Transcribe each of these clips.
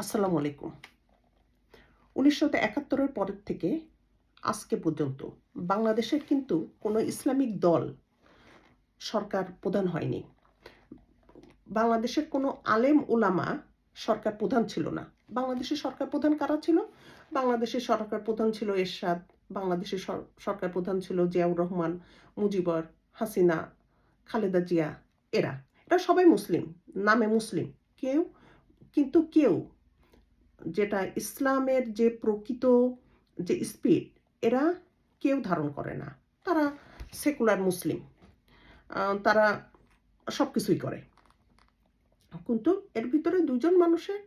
আসসালামু আলাইকুম। উনিশশো একাত্তরের পরের থেকে আজকে পর্যন্ত বাংলাদেশের কিন্তু কোনো ইসলামিক দল সরকার প্রধান হয়নি। বাংলাদেশের কোনো আলেম ওলামা সরকার প্রধান ছিল না। বাংলাদেশের সরকার প্রধান কারা ছিল? বাংলাদেশের সরকার প্রধান ছিল এরশাদ, বাংলাদেশের সরকার প্রধান ছিল জিয়াউর রহমান, মুজিবর, হাসিনা, খালেদা জিয়া, এরা। এরা সবাই মুসলিম, নামে মুসলিম। কেউ, কিন্তু কেউ যেটা ইসলামের যে প্রকৃত যে স্পিড এরা কেউ ধারণ করে না। তারা সেকুলার মুসলিম। তারা সব কিছুই করে। কিন্তু এর ভিতরে দুজন মানুষের,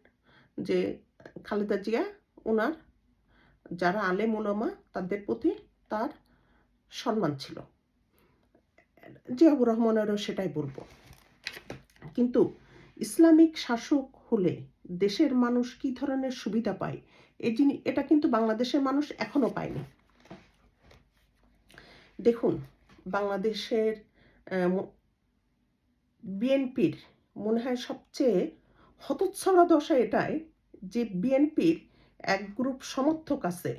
যে খালেদা জিয়া ওনার যারা আলেম ওলামা তাদের প্রতি তার সম্মান ছিল। জিয়াউর রহমানেরও সেটাই বলব। কিন্তু ইসলামিক শাসক হলে দেশের মানুষ কি ধরনের সুবিধা পায়? এই জিনিস এটা কিন্তু বাংলাদেশের মানুষ এখনও পায়নি। দেখুন, বাংলাদেশের বিএনপির মনে হয় সবচেয়ে হতচ্ছাড়া দশা এটাই যে বিএনপির এক গ্রুপ সমর্থক আছে,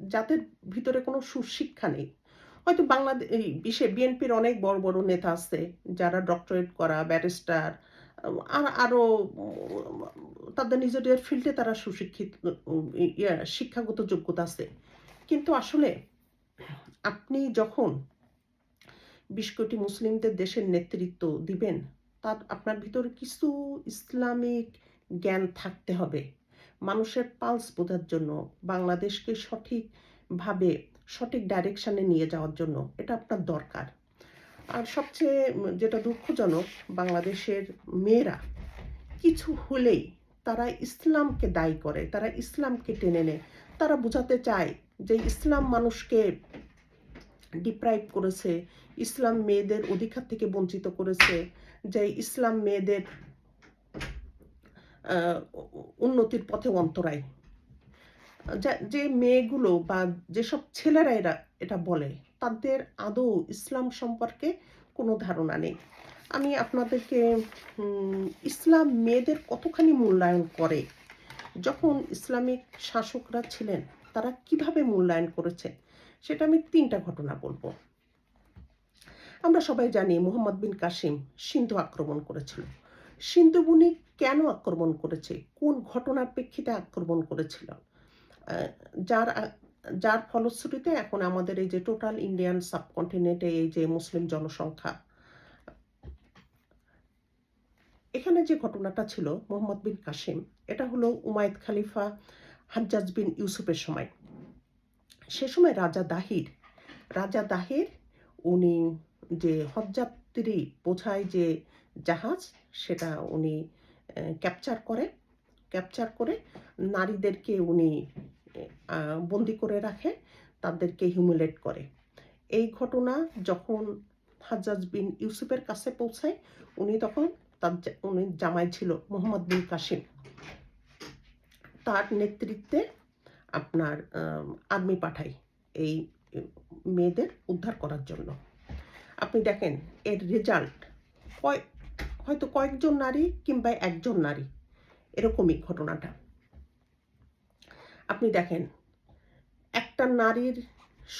যাদের ভিতরে কোনো সুশিক্ষা নেই। হয়তো বাংলাদেশ বিশ্বে বিএনপির অনেক বড় বড় নেতা আছে, যারা ডক্টরেট করা, ব্যারিস্টার আর আরও তাদের নিজেদের ফিল্ডে তারা সুশিক্ষিত ইয়া, শিক্ষাগত যোগ্যতা আছে। কিন্তু আসলে আপনি যখন বিশ কোটি মুসলিমদের দেশের নেতৃত্ব দিবেন তার আপনার ভিতরে কিছু ইসলামিক জ্ঞান থাকতে হবে। মানুষের পালস বোঝার জন্য বাংলাদেশকে সঠিকভাবে সঠিক ডাইরেকশানে নিয়ে যাওয়ার জন্য এটা আপনার দরকার। আর সবচেয়ে, যেটা দুঃখজনক, বাংলাদেশের মেয়েরা কিছু হলেই তারা ইসলামকে দায়ী করে, তারা ইসলামকে টেনে নেয়। তারা বোঝাতে চায় যে ইসলাম মানুষকে ডিপ্রাইভ করেছে, ইসলাম মেয়েদের অধিকার থেকে বঞ্চিত করেছে, যে ইসলাম মেয়েদের উন্নতির পথে অন্তরায়। যা- মেয়েগুলো বা যেসব ছেলেরা এরা, এটা বলে তাদের আদৌ ইসলাম সম্পর্কে কোনো ধারণা নেই। আমি আপনাদেরকে ইসলাম মেয়েদের কতখানি মূল্যায়ন করে? যখন ইসলামিক শাসকরা ছিলেন, তারা কীভাবে মূল্যায়ন করেছে? সেটা আমি তিনটা ঘটনা বলব। আমরা সবাই জানি মোহাম্মদ বিন কাসিম সিন্ধু আক্রমণ করেছিল। সিন্ধু বুনি কেন আক্রমণ করেছে? কোন ঘটনার প্রেক্ষিতে আক্রমণ করেছিল? যার যার ফলশ্রুতিতে এখন আমাদের এই যে টোটাল ইন্ডিয়ান সাবকন্টিনেন্টে এই যে মুসলিম জনসংখ্যা। এখানে যে ঘটনাটা ছিল মোহাম্মদ বিন কাসিম, এটা হলো উমায়দ খালিফা হাজ্জাজ বিন ইউসুফের সময়। সে সময় রাজা দাহির রাজা দাহির উনি যে হজযাত্রী বোঝায় যে জাহাজ, সেটা উনি ক্যাপচার করে। ক্যাপচার করে নারীদেরকে উনি বন্দি করে রাখে, তাদেরকে হিউমিলেট করে। এই ঘটনা যখন হাজ্জাজ বিন ইউসুফের কাছে পৌঁছায়, উনি তখন তার উনি জামাই ছিল মোহাম্মদ বিন কাসিম। তার নেতৃত্বে আপনার আর্মি পাঠায় এই মেয়েদের উদ্ধার করার জন্য। আপনি দেখেন, এর রেজাল্ট কয়, হয়তো কয়েকজন নারী কিংবা একজন নারী, এরকমই ঘটনাটা। আপনি দেখেন, একটা নারীর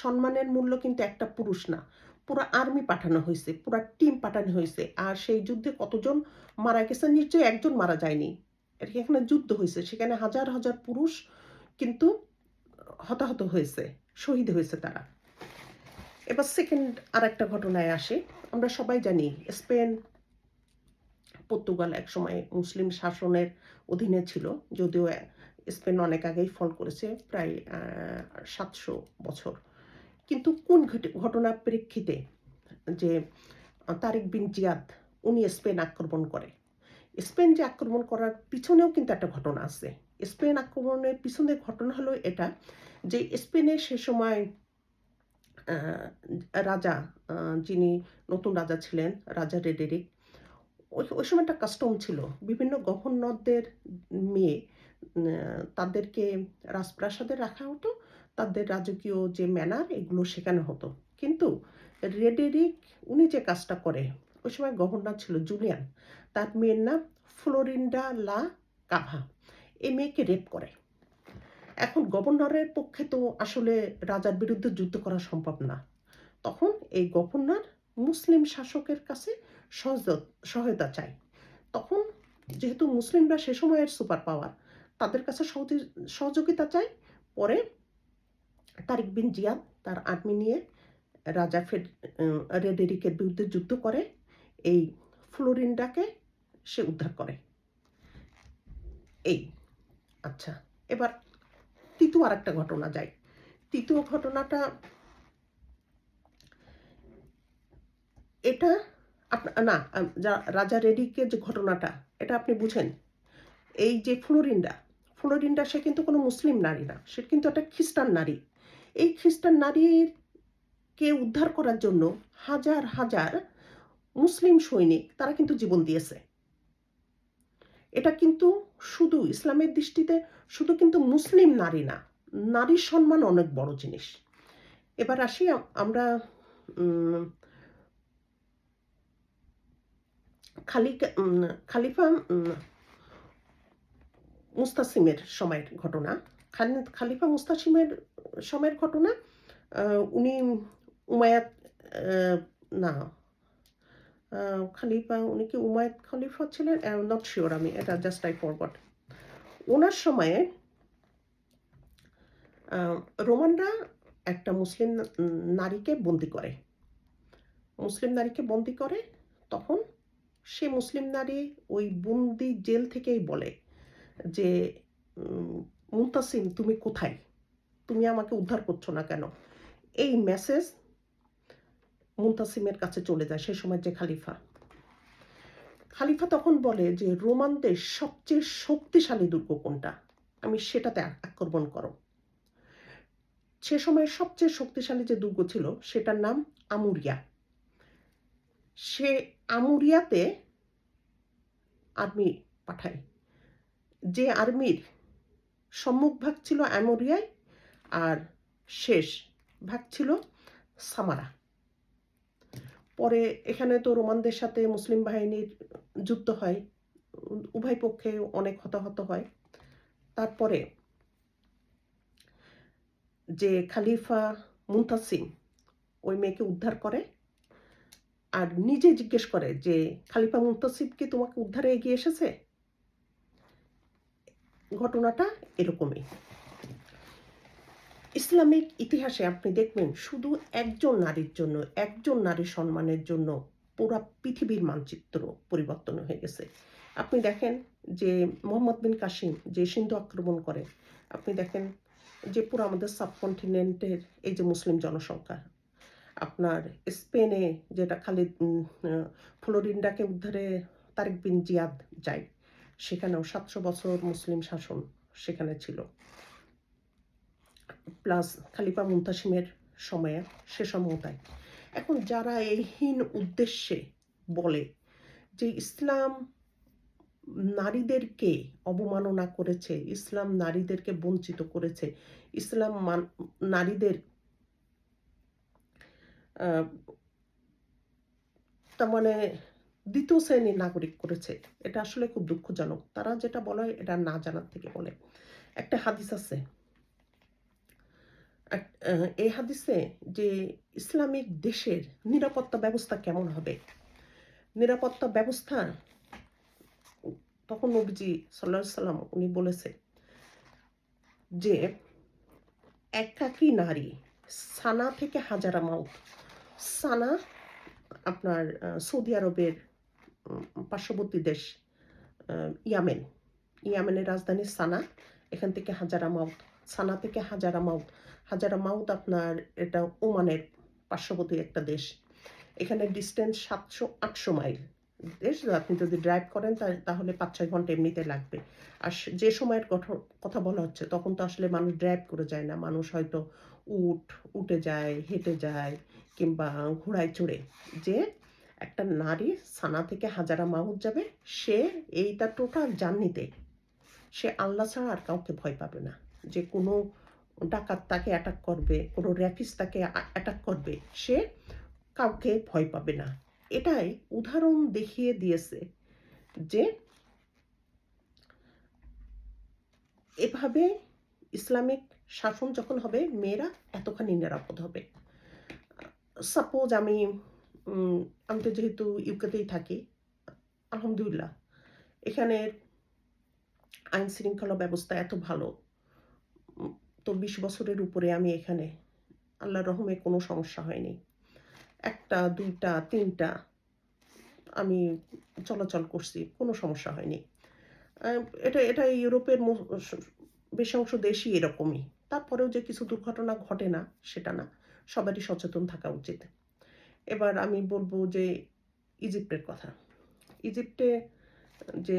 সম্মানের মূল্য কিন্তু একটা পুরুষ না। পুরো আর্মি পাঠানো হয়েছে, পুরো টিম পাঠানো হয়েছে। আর সেই যুদ্ধে কতজন মারা গেছে? নিশ্চয়ই একজন মারা যায়নি। এখানে যুদ্ধ হয়েছে? সেখানে হাজার হাজার পুরুষ কিন্তু হতাহত হয়েছে, শহীদ হয়েছে তারা। এবার সেকেন্ড আর একটা ঘটনায় আসে। আমরা সবাই জানি, স্পেন, পর্তুগাল একসময় মুসলিম শাসনের অধীনে ছিল, যদিও স্পেন অনেক আগেই ফল করেছে, প্রায় সাতশো বছর। কিন্তু কোন ঘটে- ঘটনার প্রেক্ষিতে যে তারেক বিন জিয়াদ, উনি স্পেন আক্রমণ করে? স্পেন যে আক্রমণ করার পিছনেও কিন্তু একটা ঘটনা আছে। স্পেন আক্রমণের পিছনের ঘটনা হলো এটা যে, স্পেনে সে সময় রাজা যিনি নতুন রাজা ছিলেন, রাজা রেডেরিক, ওই ওই সময় একটা কাস্টম ছিল। বিভিন্ন গভর্নরদের মেয়ে তাদেরকে রাজপ্রাসাদে রাখা হতো। তাদের রাজকীয় যে ম্যানার এগুলো শেখানো হতো। কিন্তু রেডেরিক, উনি যে কাজটা করে, ওই সময় গভর্নর ছিল জুলিয়ান। তার মেয়ের নাম ফ্লোরিন্ডা লা কাভা। এই মেয়েকে রেপ করে। এখন গভর্নরের পক্ষে তো আসলে রাজার বিরুদ্ধে যুদ্ধ করা সম্ভব না। তখন এই গভর্নর মুসলিম শাসকের কাছে সহায়তা চায়। তখন যেহেতু মুসলিমরা সে সময়ের সুপার পাওয়ার তাদের কাছে সহযোগি- সহযোগিতা চাই। পরে তারিক বিন জিয়াদ তার আর্মি নিয়ে রাজা ফেড রেডেরিকের বিরুদ্ধে যুদ্ধ করে। এই ফ্লোরিন্ডাকে সে উদ্ধার করে। এই আচ্ছা এবার তৃতীয় আর একটা ঘটনা যায় তৃতীয় ঘটনাটা এটা না রাজা রেডিকের যে ঘটনাটা, এটা আপনি বুঝেন। এই যে ফ্লোরিন্ডা ফ্লোরিন্ডা সে কিন্তু কোনো মুসলিম নারী না, সে কিন্তু একটা খ্রিস্টান নারী। এই খ্রিস্টান নারীকে উদ্ধার করার জন্য হাজার হাজার মুসলিম সৈনিক তারা কিন্তু জীবন দিয়েছে। এটা কিন্তু শুধু ইসলামের দৃষ্টিতে শুধু কিন্তু মুসলিম নারী না, নারীর সম্মান অনেক বড় জিনিস। এবার আসি আমরা খালিকা খালিফা মুস্তাসিমের সময়ের ঘটনা খালি- খালিফা মুস্তাসিমের সময়ের ঘটনা উনি উমায়াত না খালিফা, উনি কি উমায়াত খলিফা ছিলেন? নট শিওর আমি, এটা জাস্ট আই ফরগট ওনার সময়ে রোমানরা একটা মুসলিম নারীকে বন্দি করে। মুসলিম নারীকে বন্দি করে, তখন সে মুসলিম নারী ওই বন্দি জেল থেকেই বলে। যে উম, মুনতাসিম তুমি কোথায়? তুমি আমাকে উদ্ধার করছ না কেন? এই মেসেজ মুনতাসিমের কাছে চলে যায় সে সময় যে খালিফা। খালিফা তখন বলে যে রোমানদের সবচেয়ে শক্তিশালী দুর্গ কোনটা? আমি সেটাতে আক্রমণ করো। সে সময় সবচেয়ে শক্তিশালী যে দুর্গ ছিল সেটার নাম আমুরিয়া। সে আমুরিয়াতে আর্মি পাঠায়। যে আর্মির সম্মুখ ভাগ ছিল অ্যামোরিয়ায় আর শেষ ভাগ ছিল সামারা। পরে এখানে তো রোমানদের সাথে মুসলিম বাহিনীর যুদ্ধ হয়, উভয় পক্ষে অনেক হতাহত হয়। তারপরে যে খালিফা মুনতাসিম ওই মেয়েকে উদ্ধার করে আর নিজে জিজ্ঞেস করে যে, খালিফা মুনতাসিম কি তোমাকে উদ্ধারে এগিয়ে এসেছে? ঘটনাটা এরকমই। ইসলামিক ইতিহাসে আপনি দেখবেন শুধু একজন নারীর জন্য, একজন নারীর সম্মানের জন্য পুরা পৃথিবীর মানচিত্র পরিবর্তন হয়ে গেছে। আপনি দেখেন যে মোহাম্মদ বিন কাসিম যে সিন্ধু আক্রমণ করে, আপনি দেখেন যে পুরো আমাদের সাবকন্টিনেন্টের এই যে মুসলিম জনসংখ্যা, আপনার স্পেনে যেটা খালিদ ফ্লোরিন্ডাকে উদ্ধারে তারেক বিন জিয়াদ যায়। সেখানেও সাতশো বছর মুসলিম শাসন সেখানে ছিল। প্লাস খালিফা মুনতাসিমের সময়ে সে সময়তায় এখন যারা এই হীন উদ্দেশ্যে বলে যে ইসলাম নারীদেরকে অবমাননা করেছে, ইসলাম নারীদেরকে বঞ্চিত করেছে, ইসলাম নারীদের তার মানে দ্বিতীয় শ্রেণির নাগরিক করেছে। এটা আসলে খুব দুঃখজনক। তারা যেটা বলে, এটা না জানার থেকে বলে। একটা হাদিস আছে। এই হাদিসে যে ইসলামিক দেশের নিরাপত্তা ব্যবস্থা কেমন হবে? নিরাপত্তা ব্যবস্থা, তখন নবীজি সাল্লাহ সাল্লাম উনি বলেছে যে, একাকী নারী, সানা থেকে হাজারা মাউত। সানা আপনার সৌদি আরবের পার্শ্ববর্তী দেশ ইয়ামেন। ইয়ামেনের রাজধানী সানা, এখান থেকে হাজারা মাউত সানা থেকে হাজারা মাউত হাজারা মাউত আপনার এটা ওমানের পার্শ্ববর্তী একটা দেশ। এখানে ডিস্টেন্স সাতশো আটশো মাইল। দেশ, আপনি যদি ড্রাইভ করেন তাহলে পাঁচ ছয় ঘণ্টা এমনিতে লাগবে। আর যে সময়ের কথা বলা হচ্ছে, তখন তো আসলে মানুষ ড্রাইভ করে যায় না। মানুষ হয়তো উঠ, উঠে যায়, হেঁটে যায়, কিংবা ঘোড়ায় চড়ে। যে একটা নারী সানা থেকে হাজারা মাউত যাবে, সে এইটা টোটাল জার্নিতে, সে আল্লাহ ছাড়া আর কাউকে ভয় পাবে না। যে কোনো ডাকাত তাকে অ্যাটাক করবে, কোনো র্যাপিস তাকে অ্যাটাক করবে, সে কাউকে ভয় পাবে না। এটাই উদাহরণ দেখিয়ে দিয়েছে যে এভাবে ইসলামিক শাসন যখন হবে, মেয়েরা এতখানি নিরাপদ হবে। সাপোজ আমি আমি তো যেহেতু ইউকেতেই থাকি, আলহামদুলিল্লাহ। এখানে আইন শৃঙ্খলা ব্যবস্থা এত ভালো তো বিশ বছরের উপরে আমি এখানে আল্লাহ রহমে কোনো সমস্যা হয়নি। একটা, দুইটা, তিনটা আমি চলাচল করছি, কোনো সমস্যা হয়নি। এটা এটা ইউরোপের বেশি অংশ দেশই এরকমই। তারপরেও যে কিছু দুর্ঘটনা ঘটে না, সেটা না। সবারই সচেতন থাকা উচিত। এবার আমি বলব যে ইজিপ্টের কথা। ইজিপ্টে যে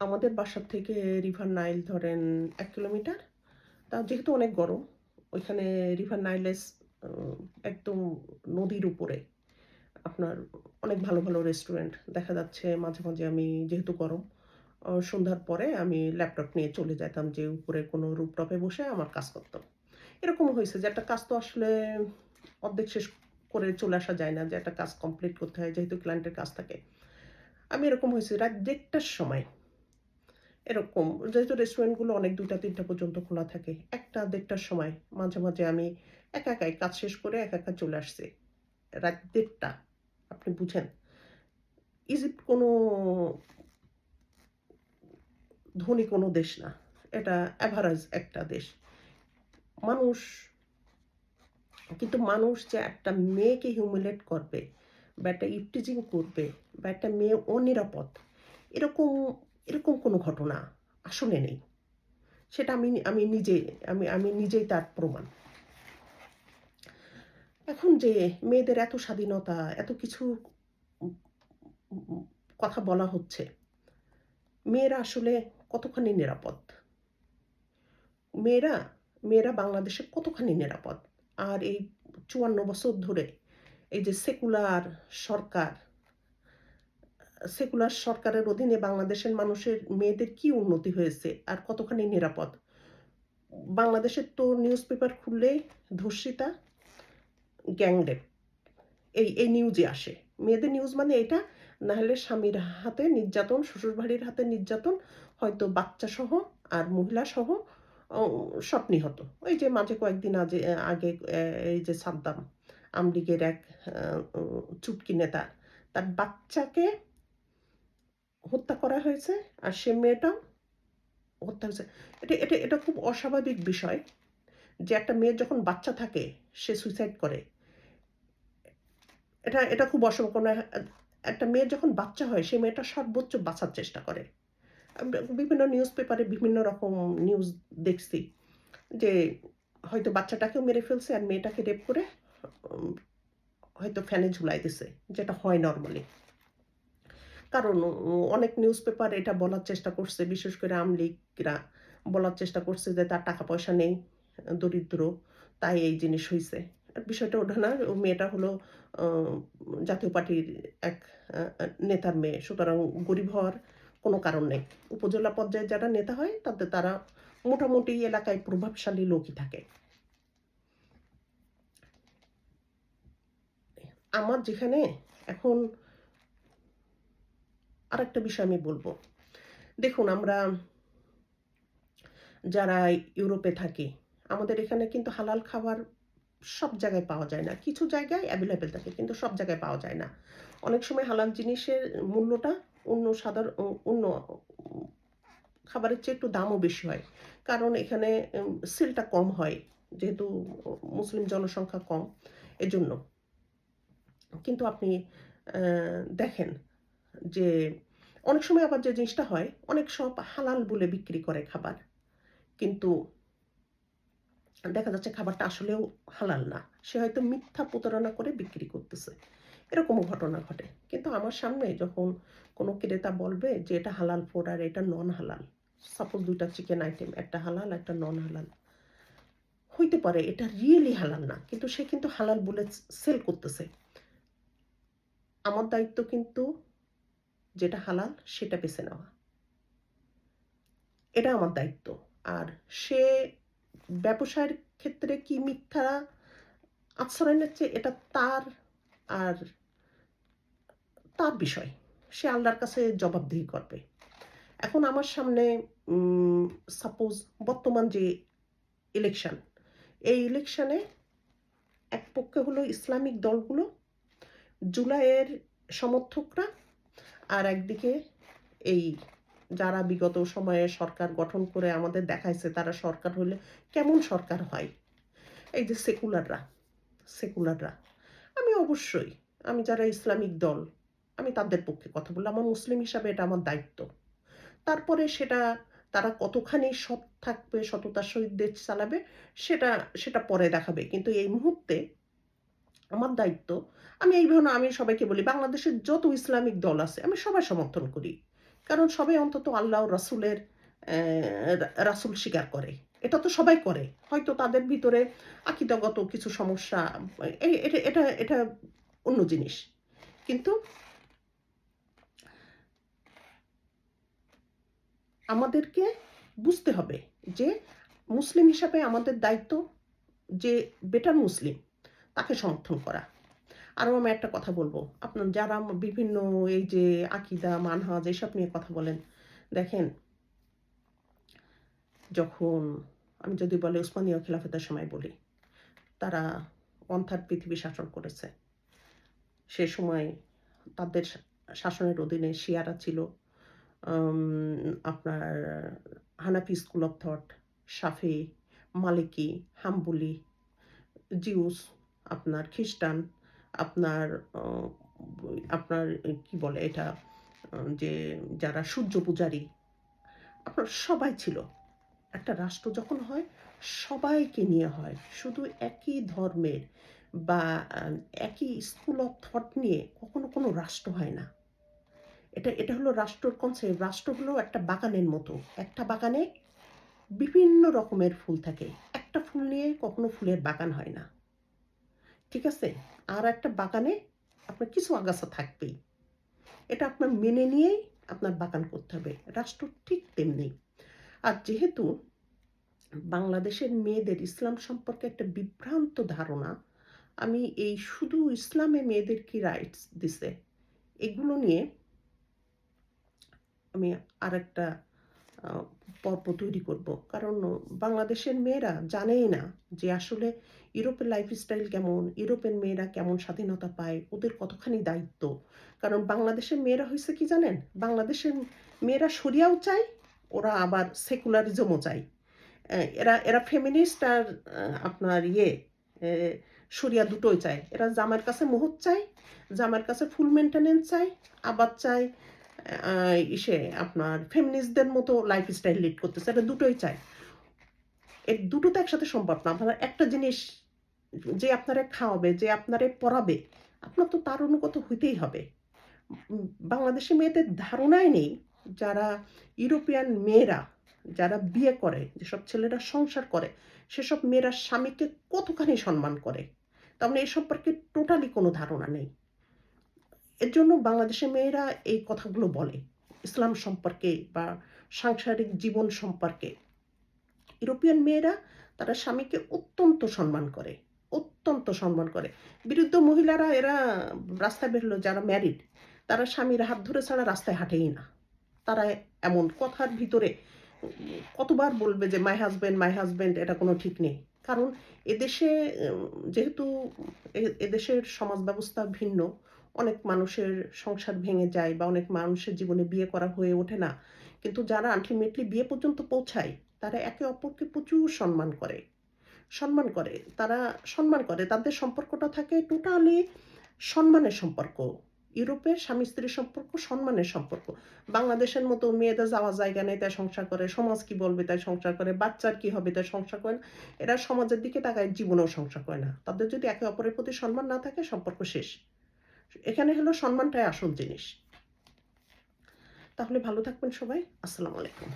আমাদের বাসার থেকে রিভার নাইল ধরেন এক কিলোমিটার তা যেহেতু অনেক গরম, ওইখানে রিভার নাইলেস একদম নদীর উপরে আপনার অনেক ভালো ভালো রেস্টুরেন্ট দেখা যাচ্ছে। মাঝে মাঝে আমি যেহেতু গরম সন্ধ্যার পরে আমি ল্যাপটপ নিয়ে চলে যেতাম যে উপরে কোনো রুপটপে বসে আমার কাজ করতাম। এরকম হয়েছে যে একটা কাজ তো আসলে অর্ধেক শেষ করে চলে আসা যায় না যে একটা কাজ কমপ্লিট করতে হয়, যেহেতু ক্লায়েন্টের কাজ থাকে। আমি এরকম হয়েছে রাত দেড়টার সময়। এরকম, যেহেতু রেস্টুরেন্টগুলো অনেক দুটা তিনটা পর্যন্ত খোলা থাকে, একটা দেড়টার সময় মাঝে মাঝে আমি একা একাই কাজ শেষ করে একা একা চলে আসছি। রাত দেড়টা, আপনি বুঝেন। ইজিপ্ট কোনো ধনী কোনো দেশ না, এটা অ্যাভারেজ একটা দেশ। মানুষ কিন্তু মানুষ যে একটা মেয়েকে হিউমিলেট করবে বা একটা ইপটিজিং করবে বা একটা মেয়ে অনিরাপদ, এরকম এরকম কোনো ঘটনা আসলে নেই। সেটা আমি আমি নিজে, আমি আমি নিজেই তার প্রমাণ। এখন যে মেয়েদের এত স্বাধীনতা, এত কিছু কথা বলা হচ্ছে, মেয়েরা আসলে কতখানি নিরাপদ? মেয়েরা মেয়েরা বাংলাদেশে কতখানি নিরাপদ? আর এই চুয়ান্ন বছর ধরে এই যে সেকুলার সরকার, সেকুলার সরকারের অধীনে বাংলাদেশের মানুষের মেয়েদের কি উন্নতি হয়েছে আর কতখানি নিরাপদ? বাংলাদেশের তো নিউজ পেপার খুললে ধর্ষিতা, গ্যাংরেপ, এই এই নিউজে আসে। মেয়েদের নিউজ মানে এটা না হলে স্বামীর হাতে নির্যাতন, শ্বশুরবাড়ির হাতে নির্যাতন, হয়তো বাচ্চা সহ আর মহিলা সহ সব নিহত। ওই যে মাঝে কয়েকদিন আগে আগে এই যে সাদ্দাম আমলিগের এক চুটকি নেতা, তার বাচ্চাকে হত্যা করা হয়েছে আর সে মেয়েটাও হত্যা হয়েছে। এটা এটা এটা খুব অস্বাভাবিক বিষয় যে একটা মেয়ের যখন বাচ্চা থাকে, সে সুইসাইড করে। এটা এটা খুব অস্বাভাবিক একটা মেয়ের যখন বাচ্চা হয়, সে মেয়েটা সর্বোচ্চ বাঁচার চেষ্টা করে। বিভিন্ন নিউজ পেপারে বিভিন্ন রকম নিউজ দেখছি যে হয়তো বাচ্চাটাকেও মেরে ফেলছে আর মেয়েটাকে রেপ করে হয়তো ফ্যানে ঝুলাই দিছে, যেটা হয় নর্মালি কারণ অনেক নিউজ পেপার এটা বলার চেষ্টা করছে, বিশেষ করে আমলিগরা বলার চেষ্টা করছে যে তার টাকা পয়সা নেই, দরিদ্র, তাই এই জিনিস হয়েছে বিষয়টা ওটা না, ও মেয়েটা হলো জাতীয় পার্টির এক নেতার মেয়ে, সুতরাং গরিব হওয়ার কোনো কারণ নেই। উপজেলা পর্যায়ে যারা নেতা হয়, তাদের তারা মোটামুটি এলাকায় প্রভাবশালী লোকই থাকে। আমার যেখানে এখন আরেকটা বিষয় আমি বলব। দেখুন, আমরা যারা ইউরোপে থাকি, আমাদের এখানে কিন্তু হালাল খাবার সব জায়গায় পাওয়া যায় না। কিছু জায়গায় অ্যাভেলেবেল থাকে, কিন্তু সব জায়গায় পাওয়া যায় না। অনেক সময় হালাল জিনিসের মূল্যটা অন্য সাধারণ, অন্য খাবারের চেয়ে একটু দামও বেশি হয়। কারণ এখানে সেলটা কম হয়, যেহেতু মুসলিম জনসংখ্যা কম, এজন্য। কিন্তু আপনি দেখেন যে অনেক সময় আবার যে জিনিসটা হয়, অনেক সব হালাল বলে বিক্রি করে খাবার। কিন্তু দেখা যাচ্ছে খাবারটা আসলেও হালাল না। সে হয়তো মিথ্যা প্রতারণা করে বিক্রি করতেছে। এরকমও ঘটনা ঘটে। কিন্তু আমার সামনে যখন কোনো ক্রেতা বলবে যে, এটা হালাল ফুড আর এটা নন হালাল সাপোজ দুইটা চিকেন আইটেম একটা হালাল, একটা নন হালাল হইতে পারে এটা রিয়েলি হালাল না, কিন্তু সে কিন্তু হালাল বলে সেল করতেছে। আমার দায়িত্ব কিন্তু যেটা হালাল সেটা বেছে নেওয়া। এটা আমার দায়িত্ব। আর সে ব্যবসায়ের ক্ষেত্রে কি মিথ্যা আশ্রয় নিচ্ছে এটা তার আর তার বিষয়। সে আল্লাহর কাছে জবাবদিহি করবে। এখন আমার সামনে সাপোজ বর্তমান যে ইলেকশন এই ইলেকশনে এক পক্ষে হলো ইসলামিক দলগুলো, জুলাইয়ের সমর্থকরা আর একদিকে এই যারা বিগত সময়ে সরকার গঠন করে আমাদের দেখাইছে তারা সরকার হলে কেমন সরকার হয়? এই যে সেকুলাররা সেকুলাররা আমি অবশ্যই, আমি যারা ইসলামিক দল আমি তাদের পক্ষে কথা বললাম। আমার মুসলিম হিসাবে এটা আমার দায়িত্ব। তারপরে সেটা তারা কতখানি সৎ থাকবে, সততার সহিত দেশ চালাবে, সেটা সেটা পরে দেখাবে। কিন্তু এই মুহূর্তে আমার দায়িত্ব, আমি এইভাবে আমি সবাইকে বলি, বাংলাদেশের যত ইসলামিক দল আছে, আমি সবাই সমর্থন করি। কারণ সবাই অন্তত আল্লাহ রাসুলের রাসুল স্বীকার করে। এটা তো সবাই করে। হয়তো তাদের ভিতরে আকিদাগত কিছু সমস্যা, এই- এটা এটা এটা অন্য জিনিস। কিন্তু আমাদেরকে বুঝতে হবে যে মুসলিম হিসাবে আমাদের দায়িত্ব যে বেটার মুসলিম, তাকে সমর্থন করা। আরও আমি একটা কথা বলব। আপনার যারা বিভিন্ন এই যে আকিদা, মানহাজ এইসব নিয়ে কথা বলেন, দেখেন, যখন আমি যদি বলে উসমানীয় খিলাফতের সময় বলি, তারা অন্থার পৃথিবী শাসন করেছে। সে সময় তাদের শাসনের অধীনে শিয়ারা ছিল। আপনার Hanafi school of thought সাফে, Maliki, হাম্বুলি, Jews, আপনার খ্রিস্টান, আপনার আপনার কি বলে এটা যে যারা সূর্য পূজারী, আপনার সবাই ছিল। একটা রাষ্ট্র যখন হয়, সবাইকে নিয়ে হয়। শুধু একই ধর্মের বা একই স্কুল অফ থট নিয়ে কখনো কোনো রাষ্ট্র হয় না। এটা এটা হলো রাষ্ট্রর কনসেপ্ট রাষ্ট্র হলো একটা বাগানের মতো। একটা বাগানে বিভিন্ন রকমের ফুল থাকে। একটা ফুল নিয়ে কখনো ফুলের বাগান হয় না। ঠিক আছে? আর একটা বাগানে আপনার কিছু আগাছা থাকবেই। এটা আপনার মেনে নিয়েই আপনার বাগান করতে হবে। রাষ্ট্র ঠিক তেমনি। আর যেহেতু বাংলাদেশের মেয়েদের ইসলাম সম্পর্কে একটা বিভ্রান্ত ধারণা, আমি এই শুধু ইসলামে মেয়েদের কি রাইটস দিছে? এগুলো নিয়ে আমি আরেকটা পর্ব তৈরি করব। কারণ বাংলাদেশের মেয়েরা জানেই না যে আসলে ইউরোপের লাইফস্টাইল কেমন, ইউরোপের মেয়েরা কেমন স্বাধীনতা পায়, ওদের কতখানি দায়িত্ব। কারণ বাংলাদেশের মেয়েরা হয়েছে কি জানেন? বাংলাদেশের মেয়েরা সরিয়াও চায়, ওরা আবার সেকুলারিজমও চায়। এরা এরা ফেমিনিস্ট আর আপনার ইয়ে সরিয়া দুটোই চায়। এরা জামার কাছে মোহর চায় জামার কাছে ফুল মেনটেনেন্স চায় আবার চায় ইসে আপনার ফেমিনিস্টদের মতো লাইফস্টাইল লিড করতেছে, এটা দুটোই চাই। এর দুটো তো একসাথে সম্ভব না। আপনারা একটা জিনিস যে আপনারে খাওয়াবে, যে আপনারে পড়াবে, আপনার তো তার অনুগত হইতেই হবে। বাংলাদেশি মেয়েদের ধারণাই নেই যারা ইউরোপিয়ান মেয়েরা যারা বিয়ে করে, যেসব ছেলেরা সংসার করে, সেসব মেয়েরা স্বামীকে কতখানি সম্মান করে? তার মানে এই সম্পর্কে টোটালি কোনো ধারণা নেই। এর জন্য বাংলাদেশের মেয়েরা এই কথাগুলো বলে। ইসলাম সম্পর্কে বা সাংসারিক জীবন সম্পর্কে। ইউরোপিয়ান মেয়েরা তারা স্বামীকে অত্যন্ত সম্মান করে, অত্যন্ত সম্মান করে। বিরুদ্ধ মহিলারা এরা রাস্তায় বেরোলো যারা ম্যারিড তারা স্বামীর হাত ধরে ছাড়া রাস্তায় হাঁটেই না। তারা এমন কথার ভিতরে কতবার বলবে যে মাই হাজব্যান্ড মাই হাজব্যান্ড এটা কোনো ঠিক নেই। কারণ এদেশে যেহেতু এদেশের সমাজ ব্যবস্থা ভিন্ন অনেক মানুষের সংসার ভেঙে যায় বা অনেক মানুষের জীবনে বিয়ে করা হয়ে ওঠে না। কিন্তু যারা আলটিমেটলি বিয়ে পর্যন্ত পৌঁছায়, তারা একে অপরকে প্রচুর সম্মান করে। সম্মান করে। তারা সম্মান করে। তাদের সম্পর্কটা থাকে টোটালি সম্মানের সম্পর্ক। ইউরোপের স্বামী স্ত্রীর সম্পর্ক, সম্মানের সম্পর্ক। বাংলাদেশের মতো মেয়েদের যাওয়া জায়গা নেই, তাই সংসার করে। সমাজ কি বলবে, তাই সংসার করে। বাচ্চার কি হবে, তাই সংসার করে না। এরা সমাজের দিকে তাকায়, জীবনেও সংসার করে না। তাদের যদি একে অপরের প্রতি সম্মান না থাকে, সম্পর্ক শেষ। এখানে হলো সম্মানটাই আসল জিনিস। তাহলে ভালো থাকবেন সবাই। আসসালামু আলাইকুম।